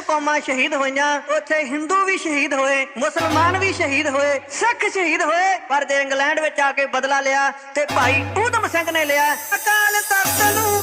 ਕੌਮਾਂ ਸ਼ਹੀਦ ਹੋਈਆਂ। ਉੱਥੇ ਹਿੰਦੂ ਵੀ ਸ਼ਹੀਦ ਹੋਏ, ਮੁਸਲਮਾਨ ਵੀ ਸ਼ਹੀਦ ਹੋਏ, ਸਿੱਖ ਸ਼ਹੀਦ ਹੋਏ। ਪਰ ਜੇ ਇੰਗਲੈਂਡ ਵਿੱਚ ਆ ਕੇ ਬਦਲਾ ਲਿਆ ਤੇ ਭਾਈ ਊਧਮ ਸਿੰਘ ਨੇ ਲਿਆ, ਅਕਾਲ ਤਖਤ ਨੂੰ